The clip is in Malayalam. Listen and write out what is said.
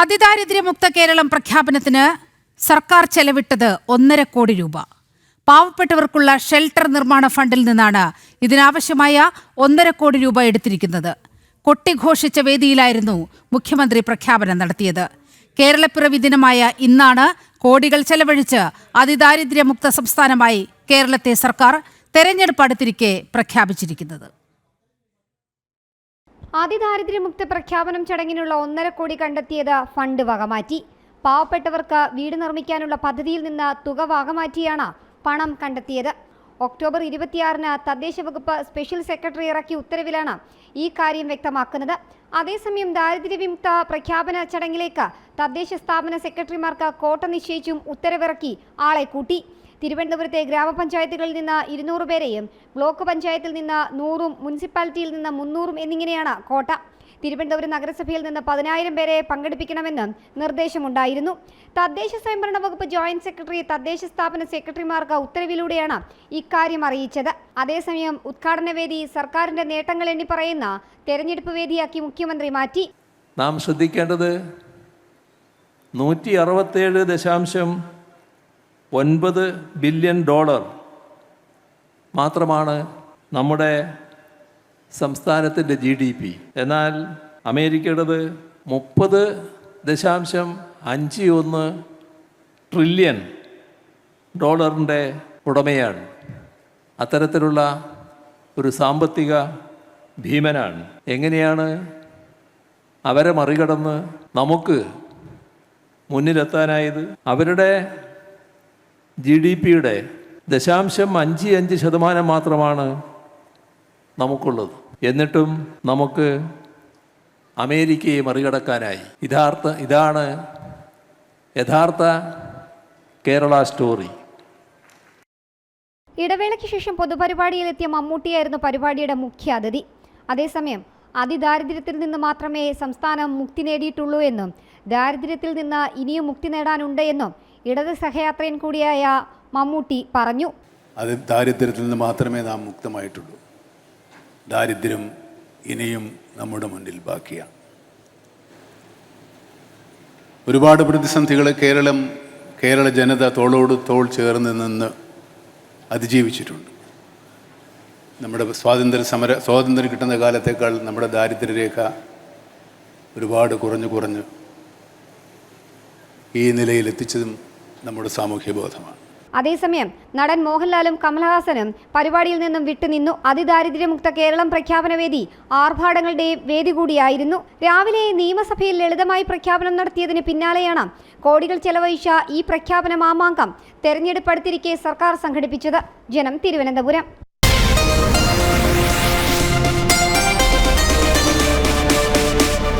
അതിദാരിദ്ര്യമുക്ത കേരളം പ്രഖ്യാപനത്തിന് സർക്കാർ ചെലവിട്ടത് ഒന്നര കോടി രൂപ. പാവപ്പെട്ടവർക്കുള്ള ഷെൽട്ടർ നിർമ്മാണ ഫണ്ടിൽ നിന്നാണ് ഇതിനാവശ്യമായ ഒന്നര കോടി രൂപ എടുത്തിരിക്കുന്നത്. കൊട്ടിഘോഷിച്ച വേദിയിലായിരുന്നു മുഖ്യമന്ത്രി പ്രഖ്യാപനം നടത്തിയത്. കേരളപ്പിറവി ദിനമായ ഇന്നാണ് കോടികൾ ചെലവഴിച്ച് അതിദാരിദ്ര്യമുക്ത സംസ്ഥാനമായി കേരളത്തെ സർക്കാർ തെരഞ്ഞെടുപ്പ് അടുത്തിരിക്കെ പ്രഖ്യാപിച്ചിരിക്കുന്നത്. അതിദാരിദ്ര്യമുക്ത പ്രഖ്യാപനം ചടങ്ങിനുള്ള ഒന്നര കോടി കണ്ടെത്തിയത് ഫണ്ട് വകമാറ്റി. പാവപ്പെട്ടവർക്ക് വീട് നിർമ്മിക്കാനുള്ള പദ്ധതിയിൽ നിന്ന് തുക വകമാറ്റിയാണ് പണം കണ്ടെത്തിയത്. ഒക്ടോബർ ഇരുപത്തിയാറിന് തദ്ദേശ വകുപ്പ് സ്പെഷ്യൽ സെക്രട്ടറി ഇറക്കിയ ഉത്തരവിലാണ് ഈ കാര്യം വ്യക്തമാക്കുന്നത്. അതേസമയം ദാരിദ്ര്യവിമുക്ത പ്രഖ്യാപന ചടങ്ങിലേക്ക് തദ്ദേശ സ്ഥാപന സെക്രട്ടറിമാർക്ക് കോട്ട നിശ്ചയിച്ചും ഉത്തരവിറക്കി ആളെ കൂട്ടി. തിരുവനന്തപുരത്തെ ഗ്രാമപഞ്ചായത്തുകളിൽ നിന്ന് ഇരുന്നൂറ് പേരെയും ബ്ലോക്ക് പഞ്ചായത്തിൽ നിന്ന് നൂറും മുനിസിപ്പാലിറ്റിയിൽ നിന്ന് മുന്നൂറും എന്നിങ്ങനെയാണ് കോട്ട. തിരുവനന്തപുരം നഗരസഭയിൽ നിന്ന് പതിനായിരം പേരെ പങ്കെടുപ്പിക്കണമെന്ന് നിർദ്ദേശമുണ്ടായിരുന്നു. തദ്ദേശ സ്വയംഭരണ വകുപ്പ് ജോയിന്റ് സെക്രട്ടറി തദ്ദേശ സ്ഥാപന സെക്രട്ടറിമാർക്ക് ഉത്തരവിലൂടെയാണ് ഇക്കാര്യം അറിയിച്ചത്. അതേസമയം ഉദ്ഘാടന വേദി സർക്കാരിന്റെ നേട്ടങ്ങൾ എണ്ണി പറയുന്ന തെരഞ്ഞെടുപ്പ് വേദിയാക്കി മുഖ്യമന്ത്രി മാറ്റി. നാം ശ്രദ്ധിക്കേണ്ടത് നൂറ്റി അറുപത്തേഴ് ദശാംശം ഒൻപത് ബില്യൺ ഡോളർ മാത്രമാണ് നമ്മുടെ സംസ്ഥാനത്തിന്റെ ജി ഡി പി. എന്നാൽ അമേരിക്കയുടേത് മുപ്പത് ദശാംശം അഞ്ച് ഒന്ന് ട്രില്യൺ ഡോളറിന്റെ ഉടമയാണ്. അത്തരത്തിലുള്ള ഒരു സാമ്പത്തിക ഭീമനാണ്. എങ്ങനെയാണ് അവരെ മറികടന്ന് നമുക്ക് മുന്നിലെത്താനായത്? അവരുടെ ജി ഡി പിയുടെ ദശാംശം അഞ്ച് അഞ്ച് ശതമാനം മാത്രമാണ് നമുക്കുള്ളത്. എന്നിട്ടും നമുക്ക് അമേരിക്കയെ മറികടക്കാനായി. യഥാർത്ഥ ഇതാണ് യഥാർത്ഥ കേരള സ്റ്റോറി. ഇടവേളയ്ക്ക് ശേഷം പൊതുപരിപാടിയിലെത്തിയ മമ്മൂട്ടിയായിരുന്നു പരിപാടിയുടെ മുഖ്യ അതിഥി. അതേസമയം അതിദാരിദ്ര്യത്തിൽ നിന്ന് മാത്രമേ സംസ്ഥാനം മുക്തി നേടിയിട്ടുള്ളൂ എന്നും ദാരിദ്ര്യത്തിൽ നിന്ന് ഇനിയും മുക്തി നേടാനുണ്ട് എന്നും ഇടത് സഹയാത്രികൻ കൂടിയായ മമ്മൂട്ടി പറഞ്ഞു. അത് ദാരിദ്ര്യത്തിൽ നിന്ന് മാത്രമേ നാം മുക്തമായിട്ടുള്ളൂ. ദാരിദ്ര്യം ഇനിയും നമ്മുടെ മുന്നിൽ ബാക്കിയാണ് ഒരുപാട് പ്രതിസന്ധികൾ കേരളം കേരള ജനത തോളോട് തോൾ ചേർന്ന് നിന്ന് അതിജീവിച്ചിട്ടുണ്ട്. നമ്മുടെ സ്വാതന്ത്ര്യ സമര സ്വാതന്ത്ര്യം കിട്ടുന്ന കാലത്തേക്കാൾ നമ്മുടെ ദാരിദ്ര്യരേഖ ഒരുപാട് കുറഞ്ഞു കുറഞ്ഞ് ഈ നിലയിൽ എത്തിച്ചതും നമ്മുടെ സാമൂഹ്യ ബോധമാണ് അതേസമയം നടൻ മോഹൻലാലും കമൽഹാസനും പരിപാടിയിൽ നിന്നും വിട്ടുനിന്നു അതിദാരിദ്ര്യമുക്ത കേരളം പ്രഖ്യാപനവേദി ആർഭാടങ്ങളുടെയും വേദി കൂടിയായിരുന്നു. രാവിലെ നിയമസഭയിൽ ലളിതമായി പ്രഖ്യാപനം നടത്തിയതിന് പിന്നാലെയാണ് കോടികൾ ചെലവഴിച്ച ഈ പ്രഖ്യാപന മാമാങ്കം തെരഞ്ഞെടുപ്പ് അടുത്തിരിക്കെ സർക്കാർ സംഘടിപ്പിച്ചത്. ജനം തിരുവനന്തപുരം.